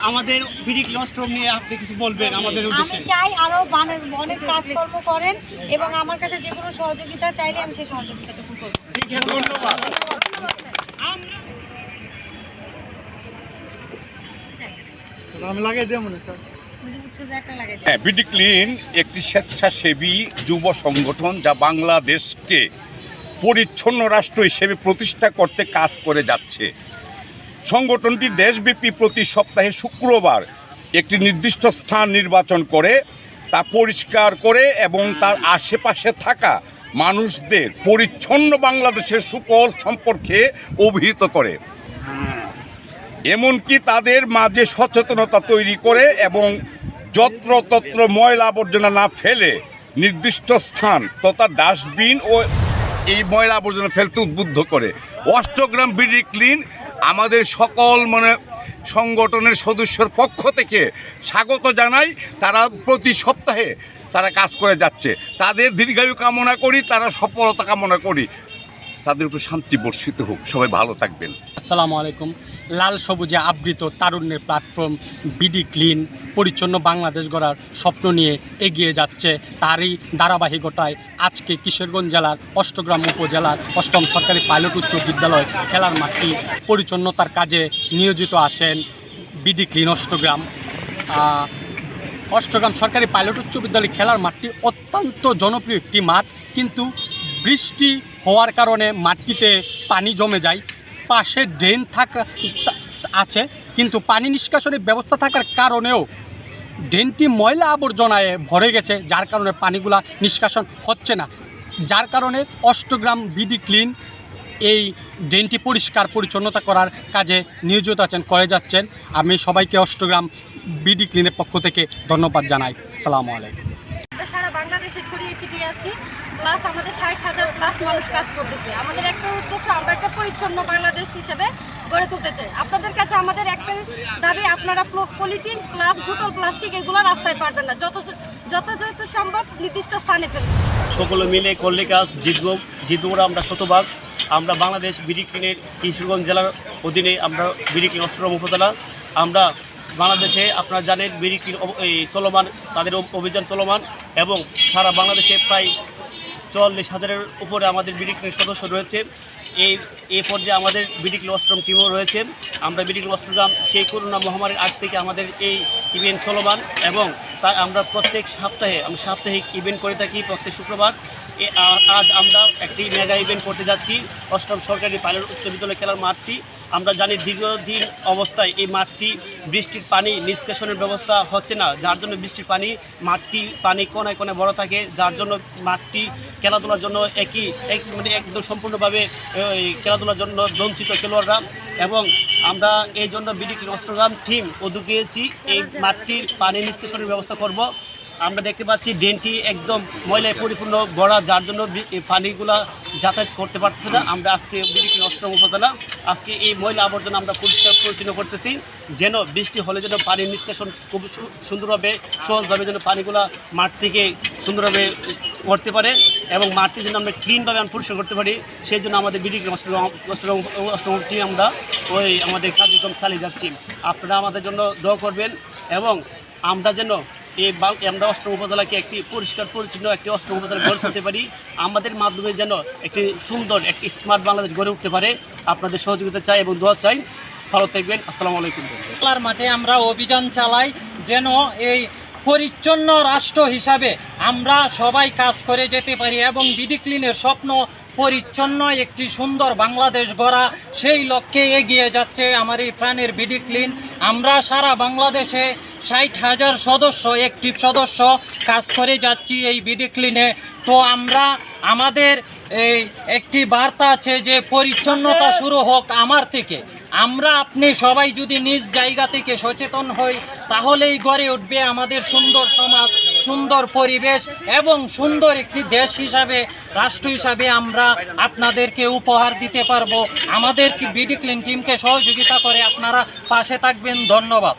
আমাদের বিডি ক্লস্ট্রম নিয়ে আপনি কিছু বলবেন আমাদের আমি চাই আরও বানে- অনেক কাজকর্ম করেন এবং আমার কাছে যে কোনো সহযোগিতা চাইলে আমি সেই সহযোগিতাটুকু করব। ঠিক আছে ধন্যবাদ। আমি লাগাই দিয়ে মনে চাই হ্যাঁ বিডি ক্লিন একটি স্বেচ্ছাসেবী যুব সংগঠন যা বাংলাদেশকে পরিচ্ছন্ন রাষ্ট্র হিসেবে প্রতিষ্ঠা করতে কাজ করে যাচ্ছে। সংগঠনটি দেশব্যাপী প্রতি সপ্তাহে শুক্রবার একটি নির্দিষ্ট স্থান নির্বাচন করে, তা পরিষ্কার করে এবং তার আশেপাশে থাকা মানুষদের পরিচ্ছন্ন বাংলাদেশের সুফল সম্পর্কে অভিহিত করে। এমনকি তাদের মাঝে সচেতনতা তৈরি করে এবং যত্রতত্র ময়লা আবর্জনা না ফেলে নির্দিষ্ট স্থান তথা ডাস্টবিন ও এই ময়লা আবর্জনা ফেলতে উদ্বুদ্ধ করে। অষ্টগ্রাম বিডি ক্লিন আমাদের সকল মানে সংগঠনের সদস্যর পক্ষ থেকে স্বাগত জানাই। তারা প্রতি সপ্তাহে তারা কাজ করে যাচ্ছে। তাদের দীর্ঘায়ু কামনা করি, তারা সফলতা কামনা করি। তাদের উপর শান্তি বর্ষিত হোক। সবাই ভালো থাকবেন। আসসালামু আলাইকুম। লাল সবুজে আবৃত তারুণ্যের প্ল্যাটফর্ম বিডি ক্লিন পরিচ্ছন্ন বাংলাদেশ গড়ার স্বপ্ন নিয়ে এগিয়ে যাচ্ছে তারই ধারাবাহিকতায়। আজকে কিশোরগঞ্জ জেলার অষ্টগ্রাম উপজেলার অষ্টম সরকারি পাইলট উচ্চ বিদ্যালয় খেলার মাঠটি পরিচ্ছন্নতার কাজে নিয়োজিত আছেন বিডি ক্লিন অষ্টগ্রাম। অষ্টগ্রাম সরকারি পাইলট উচ্চ বিদ্যালয় খেলার মাঠটি অত্যন্ত জনপ্রিয় একটি মাঠ, কিন্তু বৃষ্টি হওয়ার কারণে মাটিতে পানি জমে যায়। পাশে ড্রেন থাকা আছে, কিন্তু পানি নিষ্কাশনের ব্যবস্থা থাকার কারণেও ড্রেনটি ময়লা আবর্জনায় ভরে গেছে, যার কারণে পানিগুলা নিষ্কাশন হচ্ছে না। যার কারণে অষ্টগ্রাম বিডি ক্লিন এই ড্রেনটি পরিষ্কার পরিচ্ছন্নতা করার কাজে নিয়োজিত আছেন, করে যাচ্ছেন। আমি সবাইকে অষ্টগ্রাম বিডি ক্লিনের পক্ষ থেকে ধন্যবাদ জানাই। আসসালামু আলাইকুম। বাংলাদেশে ছড়িয়ে ছিটিয়ে আছি। প্লাস আমাদের ষাট হাজার প্লাস মানুষ কাজ করতেছে। আমাদের একটা উদ্দেশ্য, আমরা একটা পরিচ্ছন্ন বাংলাদেশ হিসেবে গড়ে তুলতে চাই। আপনাদের কাছে আমাদের একটা দাবি, আপনারা পলিথিন প্লাস বোতল প্লাস্টিক এগুলো রাস্তায় পারবেন না। যত যত সম্ভব নির্দিষ্ট স্থানে ফেলবেন সকলে মিলে করলে কাজ, জিতব জিতব আমরা শতভাগ। আমরা বাংলাদেশ বিডি ক্লিনের কিশোরগঞ্জ জেলার অধীনে আমরা বিডি ক্লিন অষ্টগ্রাম উপজেলা। আমরা বাংলাদেশে আপনারা জানেন এই চলমান, তাদের অভিযান চলমান এবং সারা বাংলাদেশে প্রায় চল্লিশ হাজারের উপরে আমাদের বিডি সদস্য রয়েছে। এই এই পর্যায়ে আমাদের বিডি ক্লিন অষ্টগ্রাম টিমও রয়েছে। আমরা বিডি ক্লিন অষ্টগ্রাম সেই করোনা মহামারীর আগ থেকে আমাদের এই ইভেন্ট চলমান এবং তাই আমরা প্রত্যেক সপ্তাহে আমরা সাপ্তাহিক ইভেন্ট করে থাকি প্রত্যেক শুক্রবার। এ- আজ আমরা একটি মেগা ইভেন্ট করতে যাচ্ছি। অষ্টম সরকারি পাইলট উচ্চ বিদ্যালয় খেলার মাঠটি। আমরা জানি দীর্ঘদিন অবস্থায় এই মাঠটি বৃষ্টির পানি নিষ্কাশনের ব্যবস্থা হচ্ছে না, যার জন্য বৃষ্টির পানি, মাঠটি পানি কোনায় কোনায় বড় থাকে, যার জন্য মাঠটি খেলাধুলার জন্য একই, এক মানে একদম সম্পূর্ণভাবে খেলাধুলার জন্য বঞ্চিত খেলোয়াড়রা এবং আমরা এই জন্য বিডি অষ্টগ্রাম টিম উদ্যোগ নিয়েছি এই মাঠটির পানি নিষ্কাশনের ব্যবস্থা করব। আমরা দেখতে পাচ্ছি ড্রেনটি একদম ময়লায় পরিপূর্ণ ভরা, যার জন্য পানিগুলা যাতায়াত করতে পারতেছে না। আমরা আজকে বিডিপি অষ্টম উপজেলা, আজকে এই ময়লা আবর্জনা আমরা পরিষ্কার পরিচ্ছন্ন করতেছি, যেন বৃষ্টি হলে যেন পানির নিষ্কাশন খুব সুন্দরভাবে, সহজভাবে যেন পানিগুলা মাঠ থেকে সুন্দরভাবে করতে পারে এবং মাঠটি যেন আমরা ক্লিনভাবে আমরা পরিষ্কার করতে পারি, সেই জন্য আমাদের বিডিপি অষ্টম অষ্টম অষ্টম টিম আমরা ওই আমাদের কার্যক্রম চালিয়ে যাচ্ছি। আপনারা আমাদের জন্য দোয়া করবেন এবং আমরা যেন এই আমরা অষ্টম উপজেলাকে একটি পরিষ্কার, পরিচ্ছন্ন একটি অষ্টম উপজেলা গড়ে তুলতে পারি। আমাদের মাধ্যমে যেন একটি সুন্দর, একটি স্মার্ট বাংলাদেশ গড়ে উঠতে পারে। আপনাদের সহযোগিতা চাই এবং দোয়া চাই। ভালো থাকবেন। আসসালামু আলাইকুম খেলার মাঠে আমরা অভিযান চালাই যেন এই পরিচ্ছন্ন রাষ্ট্র হিসাবে আমরা সবাই কাজ করে যেতে পারি এবং বিডি ক্লিনের স্বপ্ন, পরিচ্ছন্ন একটি সুন্দর বাংলাদেশ গড়া, সেই লক্ষ্যে এগিয়ে যাচ্ছে আমার এই প্রাণের বিডি ক্লিন। আমরা সারা বাংলাদেশে ষাট হাজার সদস্য একটিভ সদস্য কাজ করে যাচ্ছি এই বিডি ক্লিনে। তো আমরা, আমাদের এই একটি বার্তা আছে যে পরিচ্ছন্নতা শুরু হোক আমার থেকে। আমরা আপনি সবাই যদি নিজ জায়গা থেকে সচেতন হই, তাহলেই গড়ে উঠবে আমাদের সুন্দর সমাজ, সুন্দর পরিবেশ এবং সুন্দর একটি দেশ হিসাবে, রাষ্ট্র হিসাবে আমরা আপনাদেরকে উপহার দিতে পারব। আমাদের কি বিডি ক্লিন টিমকে সহযোগিতা করে আপনারা পাশে থাকবেন। ধন্যবাদ।